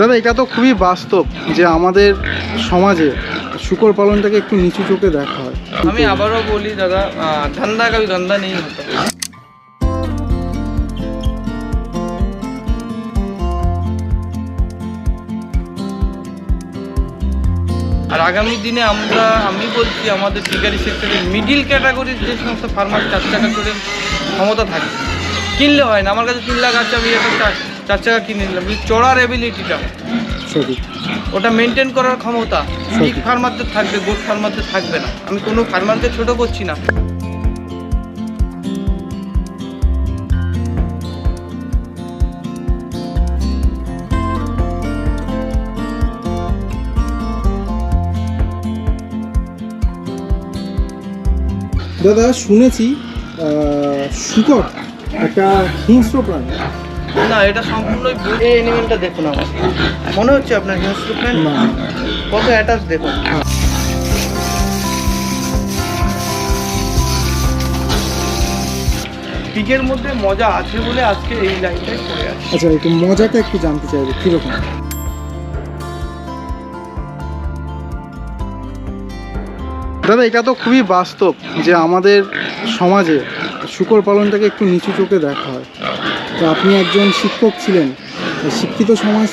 দাদা, এটা তো খুবই বাস্তব যে আমাদের সমাজে শুকর পালনটাকে একটু নিচু চোখে দেখা হয়। আমি আবারও বলি, দাদা ধান্দা কবি ধান্দা নেই আর আগামী দিনে আমরা, আমি বলছি, আমাদের শিকারি সেক্টরে মিডিল ক্যাটাগরির যে সমস্ত ফার্মার চার টাকা করে ক্ষমতা থাকে, কিনলে হয় না। আমার কাছে তিন লাখ আছে, আমি একটা চার চাকা কিনে নিলাম। কিন্তু চড়ার এবিলিটিটা সঠিক। ওটা মেনটেন করার ক্ষমতা। ঠিক ফার্মারদের থাকবে গোট ফার্মারদের থাকবে না। আমি কোনো ফার্মারকে ছোট করছি না। দাদা শুনেছি আহ, শুকর একটা হিংস্র প্রাণী। না এটা সম্পূর্ণই ভুল। এই এনিমেলটা দেখুন আমার। মনে হচ্ছে আপনার হিংস্র প্ল্যান কত অ্যাটাচ দেখুন। পিকের মধ্যে মজা আছে বলে আজকে এই লাইনটাই পড়ে আছে। আচ্ছা একটু মজাটা একটু জানতে চাইব কীরকম দাদা এটা তো খুবই বাস্তব যে আমাদের সমাজে শুকর পালনটাকে একটু নিচু চোখে দেখা হয়। তো আপনি একজন শিক্ষক ছিলেন শিক্ষিত সমাজ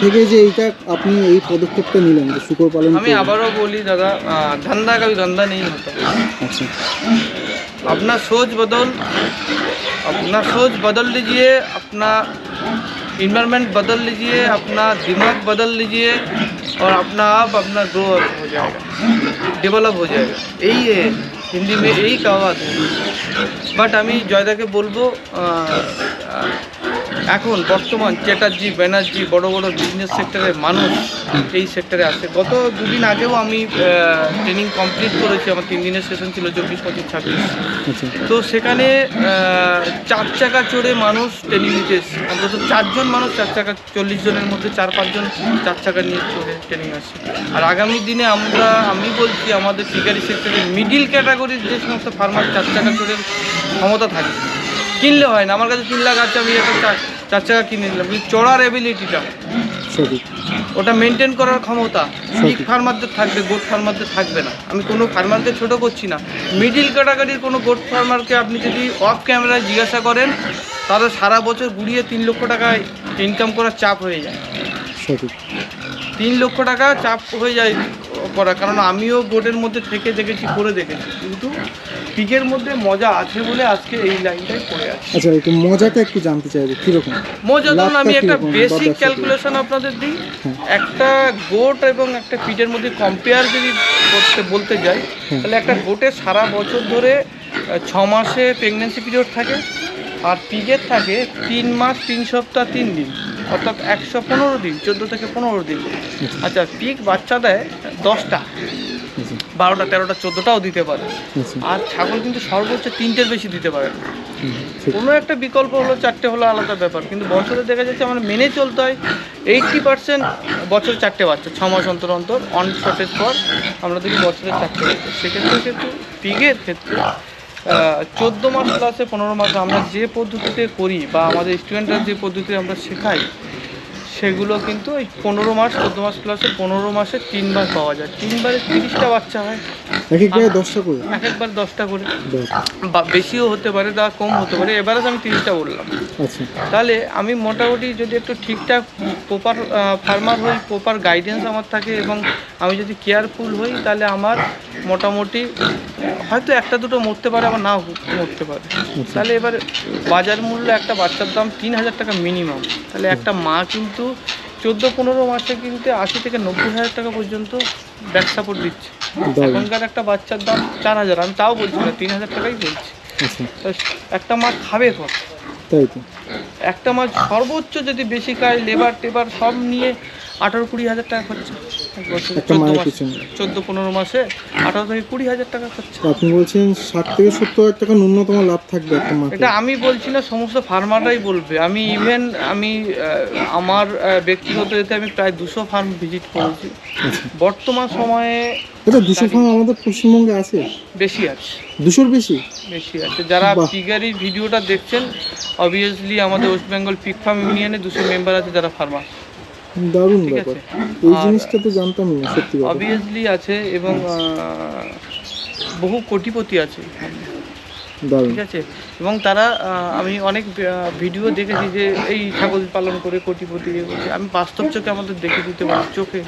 থেকে যে এইটা আপনি এই পদক্ষেপটা নিলেন যে শুকর পালন আমি করবেন। আবারও বলি দাদা আহ, धंधा कभी गंदा नहीं होता আচ্ছা अपना सोच बदल अपना सोच बदल लीजिए अपना इन्वायरमेंट बदल लीजिए अपना दिमाग बदल लीजिए और अपना आप अपना ग्रो अप हो जाएगा डेवलप हो जाएगा यही है हिंदी में यही कहावत है বাট আমি জয়দাকে বলবো আহ, আহ, এখন বর্তমান চ্যাটার্জি ব্যানার্জি বড় বড় বিজনেস সেক্টরের মানুষ এই সেক্টরে আছে। গত দুদিন আগেও আমি ট্রেনিং কমপ্লিট করেছি। আমার তিন দিনের সেশন ছিল চব্বিশ পঁচিশ ছাব্বিশ। আচ্ছা। তো সেখানে চার চাকা চড়ে মানুষ ট্রেনিং নিতে এসছে। অন্তত চারজন মানুষ চার চাকা চল্লিশ জনের মধ্যে চার পাঁচজন চার চাকা নিয়ে চড়ে ট্রেনিং আসছে আর আগামী দিনে আমরা আমি বলছি আমাদের ফিগারি সেক্টরে মিডিল ক্যাটাগরির যে সমস্ত ফার্মার চার চাকা চড়ে ক্ষমতা থাকে কিনলে হয় না। আমার কাছে তিন লাখ আছে আমি একটা চার চার চাকা কিনে নিলাম। কিন্তু চড়ার এবিলিটিটা ওটা মেনটেন করার ক্ষমতা। সঠিক। ফার্মারদের থাকবে গোট ফার্মারদের থাকবে না। আমি কোনো ফার্মারকে ছোট করছি না। মিডিল ক্যাটাগরির কোনো গোট ফার্মারকে আপনি যদি অফ ক্যামেরায় জিজ্ঞাসা করেন তাহলে সারা বছর ঘুরিয়ে তিন লক্ষ টাকা ইনকাম করার চাপ হয়ে যায়। তিন লক্ষ টাকা চাপ হয়ে যায় করা কারণ আমিও বোর্ডের মধ্যে থেকে দেখেছি করে দেখেছি। কিন্তু পিকের মধ্যে মজা আছে বলে আজকে এই লাইনটাই পড়ে আছে। আচ্ছা একটু মজাটা একটু জানতে চাইব কীরকম? মজা ধরুন আমি একটা বেসিক ক্যালকুলেশন আপনাদের দিই। হ্যাঁ। একটা গোট এবং একটা পিটের মধ্যে কম্পেয়ার যদি করতে বলতে যাই তাহলে একটা গোটে সারা বছর ধরে ছ মাসে প্রেগনেন্সি পিরিয়ড থাকে আর পিগের থাকে তিন মাস, তিন সপ্তাহ, তিন দিন। অর্থাৎ একশো পনেরো দিন, চোদ্দ থেকে পনেরো দিন। আচ্ছা পিক বাচ্চা দেয় দশটা। বারোটা, তেরোটা, চোদ্দোটাও দিতে পারে। আর ছাগল কিন্তু সর্বোচ্চ তিনটের বেশি দিতে পারে কোনো একটা বিকল্প হলো, চারটে হলো আলাদা ব্যাপার। কিন্তু বছরে দেখা যাচ্ছে আমার মেনে চলতে হয় এইটটি পার্সেন্ট বছরে চারটে বাচ্চা, ছ মাস অন্তর অন্তর অন শটের পর আমরা দেখি বছরে চারটে বাচ্চা। সেক্ষেত্রে কিন্তু পিগের ক্ষেত্রে চোদ্দ মাস প্লাসে পনেরো মাস আমরা যে পদ্ধতিতে করি বা আমাদের স্টুডেন্টরা যে পদ্ধতিতে আমরা শেখাই সেগুলো কিন্তু ওই পনেরো মাস চোদ্দ মাস প্লাসে পনেরো মাসে তিনবার পাওয়া যায়। তিনবারে তিরিশটা বাচ্চা হয়। এক এক জায়গায় দশটা করে? এক একবার দশটা করে। বা বেশিও হতে পারে বা কম হতে পারে এবারে আমি তিরিশটা বললাম। আচ্ছা। তাহলে আমি মোটামুটি যদি একটু ঠিকঠাক প্রপার ফার্মার হই প্রপার গাইডেন্স আমার থাকে এবং আমি যদি কেয়ারফুল হই তাহলে আমার মোটামুটি হয়তো একটা দুটো মরতে পারে আবার নাও মরতে পারে। তাহলে এবার বাজার মূল্য একটা বাচ্চার দাম তিন হাজার টাকা মিনিমাম তাহলে একটা মা কিন্তু চোদ্দ পনেরো মাসে কিন্তু আশি থেকে নব্বই হাজার টাকা পর্যন্ত ব্যাক সাপোর্ট দিচ্ছে। এখনকার একটা বাচ্চার দাম চার হাজার। আমি তাও বলছি না তিন হাজার টাকাই বলছি। আচ্ছা। একটা মা খাবে কত তাই তো। একটা মাছ সর্বোচ্চ যদি বেশি খায় লেবার টেবার সব নিয়ে আঠারো কুড়ি হাজার টাকা খরচা। চোদ্দ পনেরো মাসে আঠারো থেকে কুড়ি হাজার টাকা খরচা। আপনি বলছেন ষাট থেকে সত্তর হাজার টাকা ন্যূনতম লাভ থাকবে এটা আমি বলছি না সমস্ত ফার্মাররাই বলবে। আমি ইভেন আমি আমার ব্যক্তিগত এতে আমি প্রায় দুশো ফার্ম ভিজিট করেছি। আচ্ছা। বর্তমান সময়ে আচ্ছা দুশো ফার্ম আমাদের পশ্চিমবঙ্গে আছে? বেশি আছে। দুশোর বেশি? বেশি আছে। যারা। পিগারি ভিডিওটা দেখছেন অবভিয়াসলি আমাদের ওয়েস্ট বেঙ্গল পিক ফার্ম ইউনিয়নে দুশো মেম্বার আছে যারা ফার্মার দারুণ ব্যাপার। এই জিনিসটা তো জানতাম না সত্যি অবভিয়াসলি আছে এবং বহু কোটিপতি আছে। ঠিক আছে? এবং তারা আমি অনেক ভিডিও দেখেছি যে এই ছাগল পালন করে কোটিপতি আমি বাস্তব চোখে আমাদের দেখে দিতে পারি। চোখে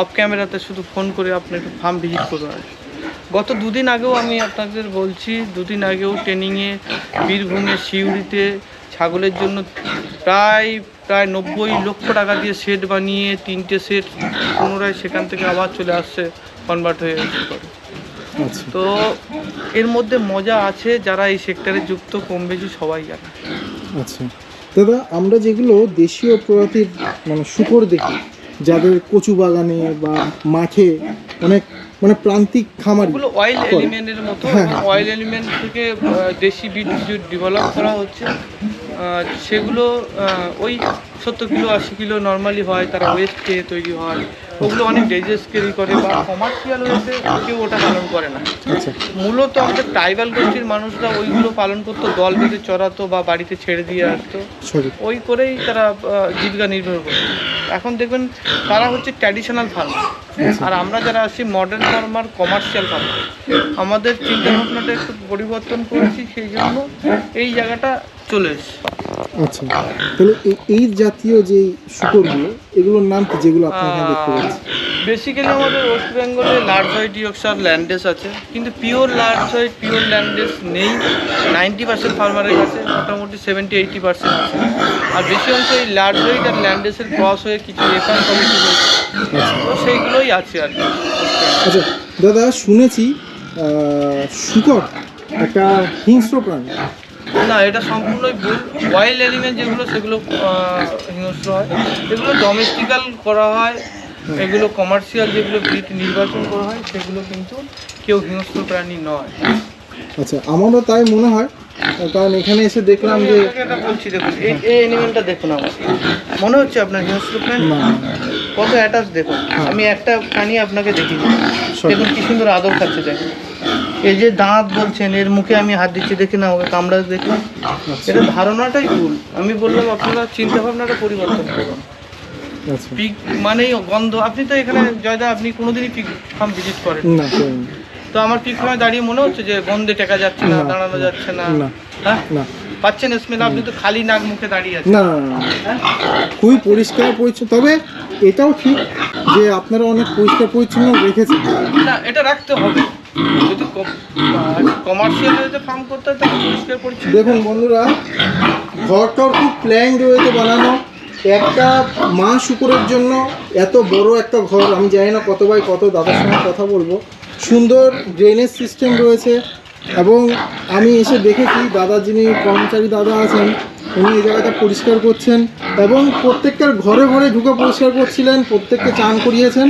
অফ ক্যামেরাতে শুধু ফোন করে আপনি একটু ফার্ম ভিজিট করুন আর গত দুদিন আগেও আমি আপনাদের বলছি দুদিন আগেও ট্রেনিংয়ে বীরভূমে সিউড়িতে ছাগলের জন্য প্রায় প্রায় নব্বই লক্ষ টাকা দিয়ে সেট বানিয়ে তিনটে সেট পুনরায় সেখান থেকে আবার চলে আসছে কনভার্ট হয়ে করে। আচ্ছা। তো এর মধ্যে মজা আছে যারা এই সেক্টরে যুক্ত কম বেশি সবাই জানে। আচ্ছা। দাদা আমরা যেগুলো দেশীয় প্রজাতির মানে শুকর দেখি যাদের কচু বাগানে বা মাঠে অনেক মানে প্রান্তিক খামারি। ওগুলো অয়েল এলিমেন্টের মতো। হ্যাঁ। অয়েল এলিমেন্ট থেকে আহ, দেশি বিট ডেভেলপ করা হচ্ছে সেগুলো ওই সত্তর কিলো আশি কিলো নর্মালি হয় তারা ওয়েস্ট খেয়ে তৈরি হয়। ওগুলো অনেক ডেজেস ক্যারি করে বা কমার্শিয়াল ওয়েতে কেউ ওটা পালন করে না। আচ্ছা। মূলত আমাদের ট্রাইবাল গোষ্ঠীর মানুষরা ওইগুলো পালন করতো দল বেঁধে চড়াতো বা বাড়িতে ছেড়ে দিয়ে আসতো। ওই করেই তারা জীবিকা নির্ভর করত এখন দেখবেন তারা হচ্ছে ট্র্যাডিশনাল ফার্মার আর আমরা যারা আছি মডার্ন ফার্মার কমার্শিয়াল ফার্মার আমাদের চিন্তাভাবনাটা একটু পরিবর্তন করেছি, সেই জন্য এই জায়গাটা চলে আচ্ছা তাহলে এই- জাতীয় যে শুকরগুলো এগুলোর নাম কি যেগুলো আপনি এখানে দেখতে পাচ্ছেন? বেসিক্যালি আমাদের ওয়েস্ট বেঙ্গলে লার্জ হোয়াইট ইয়র্কশার ল্যান্ডেস আছে কিন্তু pure large white pure Landrace নেই। নাইনটি পার্সেন্ট ফার্মারের কাছে মোটামুটি সেভেন্টি এইটি পার্সেন্ট আছে। আর বেশি অংশ এই লার্জ হোয়াইট আর ল্যান্ডেসের ক্রস হয়ে কিছু এফআর কমিটি হয়েছে তো সেইগুলোই আছে আর কি। আচ্ছা দাদা শুনেছি শুকর একটা হিংস্র প্রাণী। না এটা সম্পূর্ণই ভুল। ওয়াইল্ড এলিমেন্ট যেগুলো সেগুলো হিংস্র হয়। এগুলো ডোমেস্টিক্যাল করা হয়। এগুলো কমার্শিয়াল যেগুলো ব্রিড নির্বাচন করা হয় সেগুলো কিন্তু কেউ হিংস্র প্রাণী নয়। আচ্ছা আমারও তাই মনে হয়। কারণ এখানে এসে দেখলাম যে এটা বলছি দেখুন এই এই অ্যানিমেলটা দেখুন আমার। মনে হচ্ছে আপনার হিংস্র প্রাণী? কত অ্যাটাচ দেখুন। আমি একটা প্রাণী আপনাকে দেখি দেখুন কি সুন্দর আদর খাচ্ছে দেখুন। এই যে দাঁত বলছেন এর মুখে আমি হাত দিচ্ছি দেখি না ওকে কামড়া আচ্ছা এটা ধারণাটাই ভুল। আমি বললাম আপনারা চিন্তা ভাবনাটা পরিবর্তন করুন। আচ্ছা। পিক মানেই গন্ধ। আপনি তো এখানে জয়দা আপনি কোনোদিনই পিক ফার্ম ভিজিট করেন না। তো আমার পিক ফার্মে দাঁড়িয়ে মনে হচ্ছে যে গন্ধে টেকা যাচ্ছে না। দাঁড়ানো যাচ্ছে না। হ্যাঁ? না। পাচ্ছেন স্মেল আপনি তো খালি নাক মুখে দাঁড়িয়ে আছেন। না না। খুবই পরিষ্কার পরিচ্ছন্ন তবে এটাও ঠিক যে আপনারা অনেক পরিষ্কার পরিচ্ছন্ন রেখেছেন। না এটা রাখতে হবে। কমার্শিয়াল ফার্ম করতে পরিষ্কার দেখুন বন্ধুরা ঘরটাও খুব প্ল্যান রয়েছে বানানো। একটা মা শুকুরের জন্য এত বড় একটা ঘর, আমি জানি না কত বাই কত, দাদার সঙ্গে কথা বলব। সুন্দর ড্রেনেজ সিস্টেম রয়েছে এবং আমি এসে দেখেছি, দাদা যিনি কর্মচারী দাদা আছেন, উনি এই জায়গাটা পরিষ্কার করছেন। এবং প্রত্যেকটার ঘরে ঘরে ঢুকে পরিষ্কার করছিলেন প্রত্যেককে চান করিয়েছেন।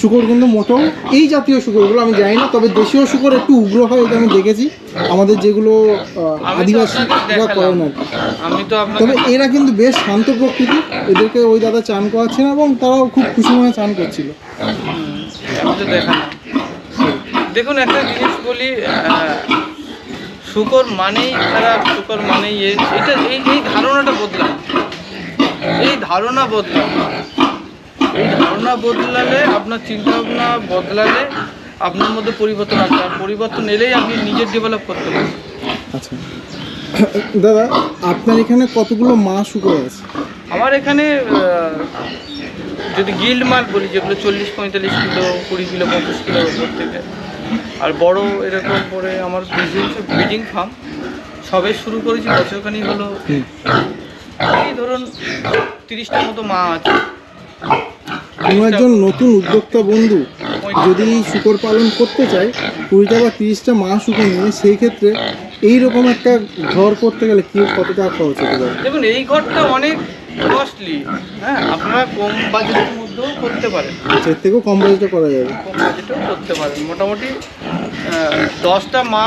শুকর কিন্তু মোটেও এই জাতীয় শুকরগুলো আমি জানি না তবে দেশীয় শুকর একটু উগ্র হয় এটা আমি দেখেছি। আমাদের যেগুলো আদিবাসীরা করেন আর তবে এরা কিন্তু বেশ শান্ত প্রকৃতি এদেরকে ওই দাদা চান করাচ্ছেন এবং তারাও খুব খুশি মনে চান করছিল। দেখুন একটা জিনিস বলি শুকর মানেই খারাপ শুকর মানেই এটা এই এই ধারণাটা বদলান এই ধারণা বদলান এই ধারণা বদলালে আপনার চিন্তা ভাবনা বদলালে আপনার মধ্যে পরিবর্তন আসবে আর পরিবর্তন এলেই আপনি নিজের ডেভেলপ করতে পারবেন আচ্ছা। দাদা আপনার এখানে কতগুলো মা শুকর আছে? আমার এখানে যদি গিল্ড মাল বলি যেগুলো চল্লিশ পঁয়তাল্লিশ কিলো কুড়ি কিলো পঁচিশ কিলো উপর থেকে। আর বড় এরকম করে আমার বিজনেস ব্রিডিং ফার্ম সবে শুরু করেছি বছরখানি হলো। ধরুন তিরিশটার মতো মা আছে। কোনো একজন নতুন উদ্যোক্তা বন্ধু। যদি শুকর পালন করতে চায় কুড়িটা বা তিরিশটা মা শুকর নিয়ে সেই ক্ষেত্রে এইরকম একটা ঘর করতে গেলে কি কত টাকা খরচ হতে পারে? দেখুন এই ঘরটা অনেক কস্টলি হ্যাঁ? আপনারা কম বাজেটের মধ্যেও করতে পারেন। আচ্ছা এর থেকেও কম বাজেটে করা যাবে। কম বাজেটেও করতে পারেন। মোটামুটি দশটা মা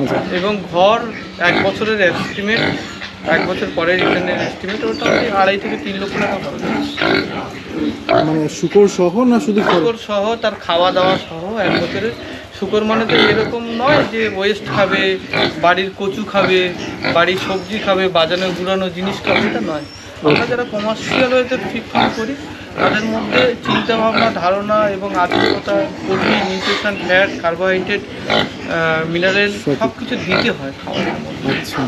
আচ্ছা। এবং ঘর এক বছরের এস্টিমেট এক বছর পরের রিটার্নের এস্টিমেট ওটা ওই আড়াই থেকে তিন লক্ষ টাকা খরচ মানে শুকর সহ না শুধু শুকর সহ তার খাওয়া দাওয়া সহ এক বছরের। শুকর মানে তো এরকম নয় যে ওয়েস্ট খাবে বাড়ির কচু খাবে বাড়ির সবজি খাবে বাজানো গুঁড়ানো জিনিস খাবে এটা নয়। আমরা যারা কমার্শিয়াল ওয়েতে ফিট ফার্ম করি তাদের মধ্যে চিন্তা ভাবনা ধারণা এবং আত্মীয়তা protein nutrition fat carbohydrate mineral সব কিছু দিতে হয়। মধ্যে আচ্ছা।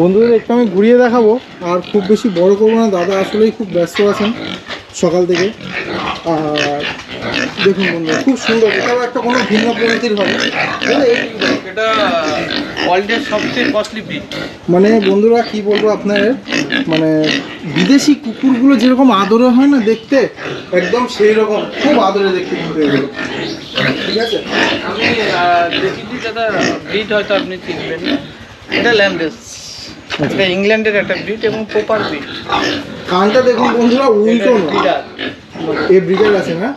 বন্ধুদের একটু আমি ঘুরিয়ে দেখাবো। আর খুব বেশি বড় করব না দাদা আসলেই খুব ব্যস্ত আছেন সকাল থেকে। আর দেখুন বন্ধুরা খুব সুন্দর। এটাও একটা কোনো ভিন্ন প্রকৃতির হবে? এটা ওয়ার্ল্ডের সবচেয়ে কস্টলি ব্রিড মানে বন্ধুরা কি বলব আপনাদের? মানে বিদেশি কুকুরগুলো যেরকম আদরে হয় না দেখতে একদম সেই রকম খুব আদরে দেখতে কিন্তু এগুলো। ঠিক আছে? আমি দেখেছি দাদা ব্রিড হয়তো আপনি চিনবেন। না এটা ল্যামডেস এটা ইংল্যান্ডের একটা ব্রিড এবং প্রপার ব্রিড কানটা দেখুন বন্ধুরা উল্টোনো এ ব্রিডার আছে না?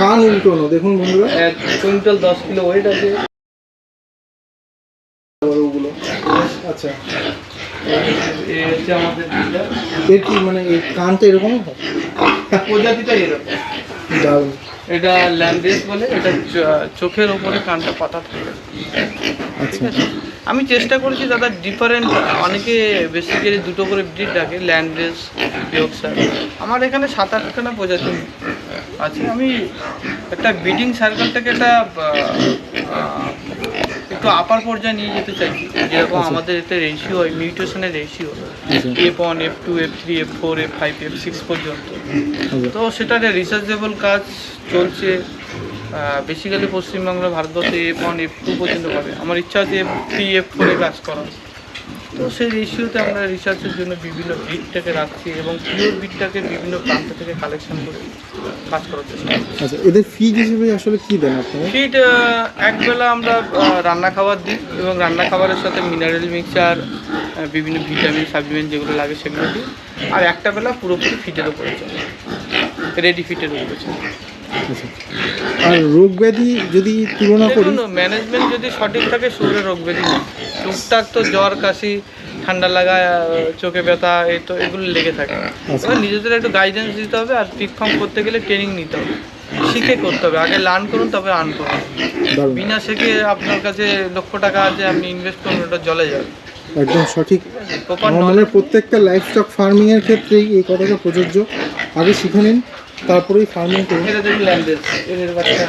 কান উল্টোনো দেখুন বন্ধুরা। এক কুইন্টাল দশ কিলো ওয়েট আছে। ওগুলো আচ্ছা। এই এর কি মানে এই কানটা এরকম? প্রজাতিটা এরকম। দারুণ। এটা ল্যান্ডেস বলে এটা চোখের ওপরে কানটা পাতা থাকে। আচ্ছা। আমি চেষ্টা করেছি দাদা ডিফারেন্ট অনেকে বেসিক্যালি দুটো করে ব্রিড ডাকে ল্যান্ডেস ইয়র্কশায়ার আমার এখানে সাত আটখানা প্রজাতি আছে। আমি একটা ব্রিডিং সার্কেলটাকে একটা একটু আপার পর্যায়ে নিয়ে যেতে চাইছি যেরকম আমাদের এতে রেশিও হয় মিউটেশনের রেশিও আচ্ছা। F one F two F three F four F five F six পর্যন্ত। আচ্ছা। তো সেটা রিসার্চেবল কাজ চলছে। বেসিক্যালি পশ্চিমবাংলা ভারতবর্ষে এফ ওয়ান এফ টু পর্যন্ত পাবে। আমার ইচ্ছা আছে এফ থ্রি এফ ফোরে কাজ করা তো সেই রেশিওতে আমরা রিসার্চের জন্য বিভিন্ন বিটটাকে রাখছি এবং পিওর বিটটাকে বিভিন্ন প্রান্ত থেকে কালেকশন করে কাজ করার চেষ্টা আচ্ছা এদের ফিড হিসেবে আসলে কি দেন আপনারা? ফিড একবেলা আমরা রান্না খাবার দিই এবং রান্না খাবারের সাথে মিনারেল মিক্সচার বিভিন্ন ভিটামিন সাপ্লিমেন্ট যেগুলো লাগে সেগুলো দিই। আর একটা বেলা পুরোপুরি ফিটের উপরে চলে। রেডি ফিটের উপরে চলে। আর রোগ ব্যাধি যদি তুলনা করি? ম্যানেজমেন্ট যদি সঠিক থাকে শরীরে রোগ ব্যাধি নেই। টুকটাক তো জ্বর কাশি ঠান্ডা লাগা চোখে ব্যথা এই তো এগুলো লেগে থাকে। এবার নিজেদের একটু গাইডেন্স দিতে হবে আর পিক ফার্ম করতে গেলে ট্রেনিং নিতে হবে। শিখে করতে হবে। আগে লার্ন করুন তবে আর্ন করুন। বিনা শেখে আপনার কাছে লক্ষ টাকা আছে আপনি ইনভেস্ট করুন ওটা জলে যাবে। একদম সঠিক। আমার মনে প্রত্যেকটা লাইফ স্টক ফার্মিং এর ক্ষেত্রেই এই কথাটা প্রযোজ্য। আগে শিখে নিন তারপরেই ফার্মিং করুন। এটা দেখুন ল্যান্ডেস এর। বাচ্চা।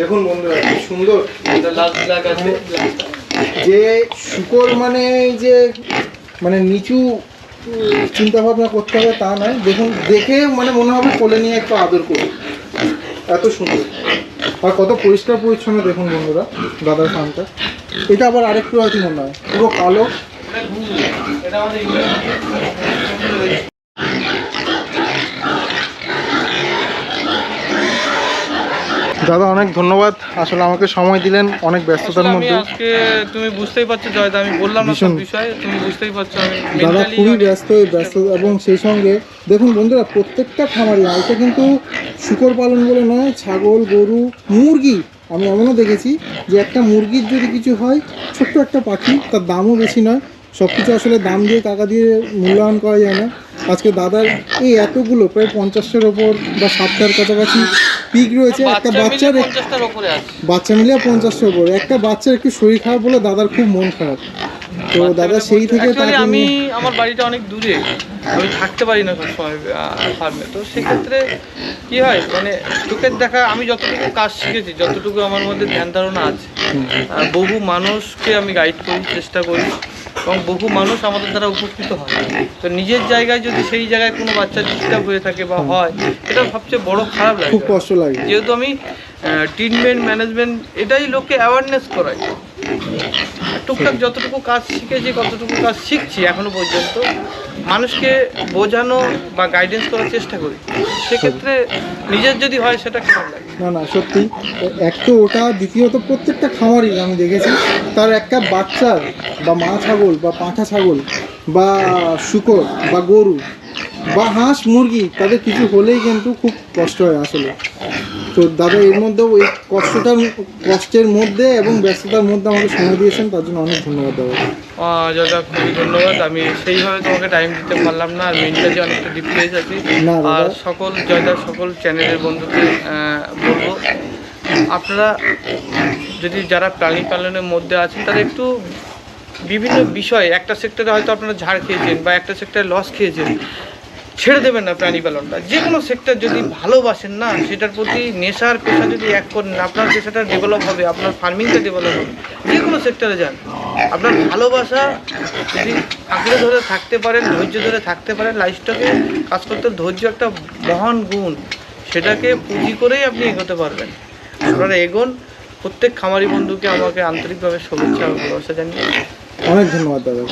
দেখুন বন্ধুরা কি সুন্দর। এটা লাল ব্ল্যাক আছে। যে শুকর মানে যে মানে নিচু চিন্তা ভাবনা করতে হবে তা নয়। দেখুন দেখে মানে মনে হবে কোলে নিয়ে একটু আদর করি এত সুন্দর। আর কত পরিষ্কার পরিচ্ছন্ন দেখুন বন্ধুরা দাদার ফার্মটা এটা আবার আরেকটু হয়তো মনে হয়। পুরো কালো এটা আমাদের ইংরেজি দাদা অনেক ধন্যবাদ। আসলে আমাকে সময় দিলেন অনেক ব্যস্ততার মধ্যে। আজকে তুমি বুঝতেই পারছ জয়দা আমি বললাম না সব। বিষয়ে তুমি বুঝতেই পারছ আমি দাদা খুবই ব্যস্ত ব্যস্ত এবং সেই সঙ্গে দেখুন বন্ধুরা প্রত্যেকটা খামারি না এটা কিন্তু শুকর পালন বলে নয় ছাগল গরু মুরগি আমি এমনও দেখেছি যে একটা মুরগির যদি কিছু হয় ছোট্ট একটা পাখি তার দামও বেশি নয়। সব কিছু আসলে দাম দিয়ে টাকা দিয়ে মূল্যায়ন করা যায় না। আজকে দাদার এই এতগুলো প্রায় পঞ্চাশের ওপর বা ষাটটার কাছাকাছি পিক রয়েছে। একটা বাচ্চার বাচ্চা মিলে পঞ্চাশটার ওপর। একটা বাচ্চার একটু শরীর খারাপ বলে দাদার খুব মন খারাপ। তো দাদা সেই থেকে আমি আমার বাড়িটা অনেক দূরে। আমি থাকতে পারি না সবসময় ফার্মে তো সেক্ষেত্রে কি হয় মানে চোখের দেখা আমি যতটুকু কাজ শিখেছি যতটুকু আমার মধ্যে ধ্যান ধারণা আছে বহু মানুষকে আমি গাইড করি চেষ্টা করি। এবং বহু মানুষ আমাদের দ্বারা উপকৃত হয়। তো নিজের জায়গায় যদি সেই জায়গায় কোনো বাচ্চা ডিস্টার্ব হয়ে থাকে বা হয় এটা সবচেয়ে বড় খারাপ লাগে। খুব কষ্ট লাগে। যেহেতু আমি ট্রিটমেন্ট ম্যানেজমেন্ট এটাই লোককে অ্যাওয়ারনেস করাই। টুকটাক যতটুকু কাজ শিখেছি কতটুকু কাজ শিখছি এখনও পর্যন্ত মানুষকে বোঝানো বা গাইডেন্স করার চেষ্টা করি। সেক্ষেত্রে নিজের যদি হয় সেটা খারাপ লাগে? না না, সত্যি। এক তো ওটা, দ্বিতীয়ত প্রত্যেকটা খামারই আমি দেখেছি, তার একটা বাচ্চার বা মা ছাগল বা পাঁঠা ছাগল বা শুকর বা গরু বা হাঁস মুরগি, তাদের কিছু হলেই কিন্তু খুব কষ্ট হয় আসলে। তো দাদা এর মধ্যেও এই কষ্টটার কষ্টের মধ্যে এবং ব্যস্ততার মধ্যে আমাকে সময় দিয়েছেন তার জন্য অনেক ধন্যবাদ দাদা। দাদা খুবই ধন্যবাদ। আমি সেইভাবে তোমাকে টাইম দিতে পারলাম না আর মেন্টালি অনেকটা ডিপ্রেস আছি আর সকল জয়দার সকল চ্যানেলের বন্ধুকে বলব আপনারা যদি যারা প্রাণী পালনের মধ্যে আছেন তারা একটু বিভিন্ন বিষয়ে একটা সেক্টরে হয়তো আপনারা ঝাড় খেয়েছেন বা একটা সেক্টরে লস খেয়েছেন। ছেড়ে দেবেন না প্রাণী পালনটা। যে কোনো সেক্টর যদি ভালোবাসেন না, সেটার প্রতি নেশার পেশা যদি এক করেন, আপনার পেশাটা ডেভেলপ হবে, আপনার ফার্মিংটা ডেভেলপ হবে। যে কোনো সেক্টরে যান। আপনার ভালোবাসা যদি আঁকড়ে ধরে থাকতে পারেন, ধৈর্য ধরে থাকতে পারেন লাইফটাকে কাজ করতে ধৈর্য একটা মহান গুণ, সেটাকে পুঁজি করেই আপনি এগোতে পারবেন। আপনারা এগোন। প্রত্যেক খামারি বন্ধুকে আমাকে আন্তরিকভাবে শুভেচ্ছা ভালোবাসা জানিয়ে অনেক ধন্যবাদ, দাদা।